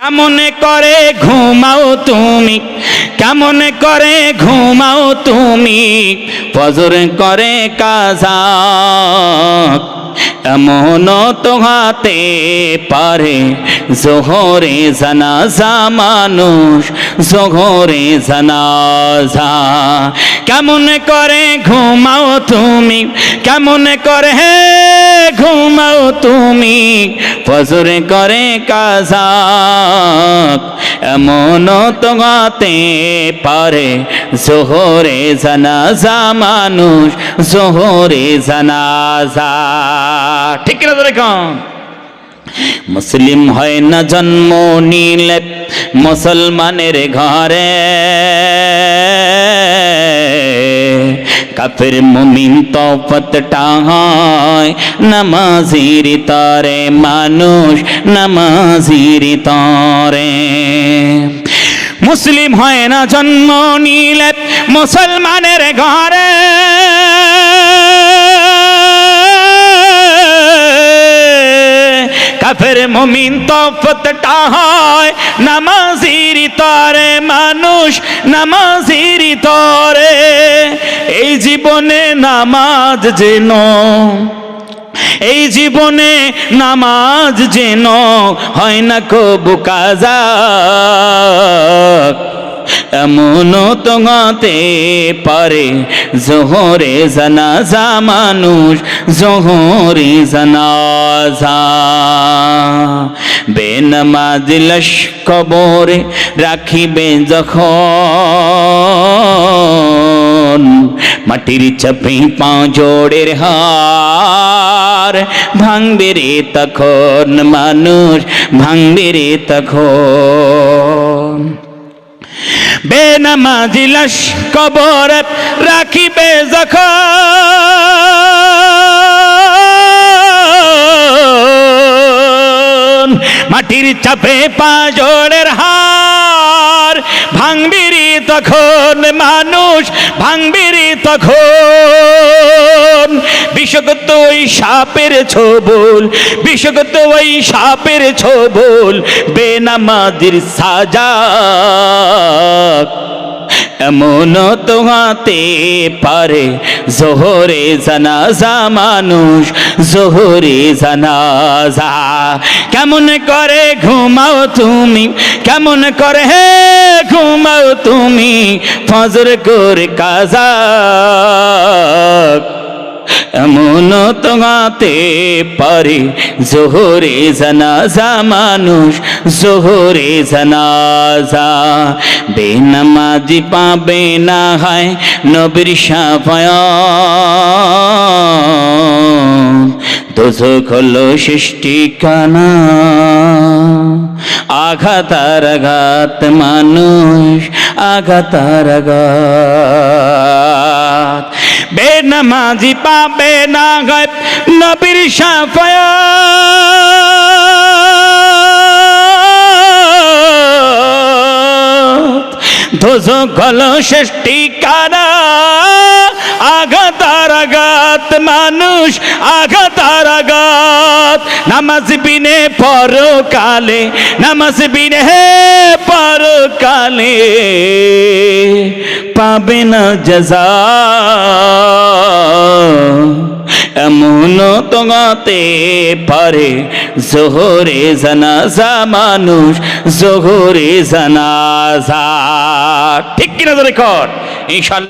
কেমন করে ঘুমাও তুমি? কেমন করে ঘুমাও তুমি? ফজর করে কাজা এমন তো হাতে পারে, জোহরে জানাজা মানুষ, জোহরে জানাজা। কেমন করে ঘুমাও তুমি, কেমন করে ঘুমাও তুমি, ফজরে করে কাজা এমন তো গাতে পারে, জোহরে জানাজা মানুষ, জোহরে জানাজা ঠিক কিনা ধরে কম মুসলিম হয় না জন্ম নিলে, মুসলমানের ঘরে। কাফের মুমিন তফতটা হয় নামাজির তরে মানুষ নামাজির তরে। মুসলিম হয় না জন্ম নিলে মুসলমানের ঘরে। কাফের মুমিন তফতটা হয় নামাজির তরে মানুষ নামাজির তরে। এই জীবনে নামাজ যেন, এই জীবনে নামাজ যেন হয় না কবু কাজা। এমন তো গাতে পারে জোহরে জানাজা মানুষ, জোহরে জানাজা। বেনমাজ লশ কবরে রাখিবে যখন মাটির চাপে পাঁজোড়ের হার। ভাঙবে রে তখন মানুষ, ভাঙবে রে তখন। বেনামাজি লাশ কবর রাখিবে যখন। মাটির চাপে পাঁজরের হার ভাঙবিরি তখন মানুষ ভাঙবিরি তখন। বিষগত ওই সাপের ছবল বিষগত ওই সাপের ছবল বেনামাদির সাজা। এমন তো হাতে পারে জোহরে জানাজা মানুষ, জোহরে জানাজা। কেমন করে ঘুমাও তুমি, কেমন করে হে ঘুমাও তুমি, ফজর করে কাজা। এমন তো গাতে পারে, জোহরে জানাজা মানুষ, জোহরে জানাজা। বেনামাজি পাবে না হয় নবীর সাফায়া দোজক সৃষ্টি কানা। আঘাতার আঘাত মানুষ আঘাতার আঘাত। বেনামাজি পাবে না গায়ব নবীর সাফায়াত। দোজক হলো সৃষ্টি কারা আঘাতার আঘাত মানুষ আঘাতার আঘাত। নামাজ বিনে পরকালে, নামাজ বিনে পরকালে পাবে না জজা এমন তো গাতে পারে জোহরে জানাজা মানুষ, জোহরে জানাজা। ঠিক কিনা তো রেকর্ড ইনশাল্লাহ।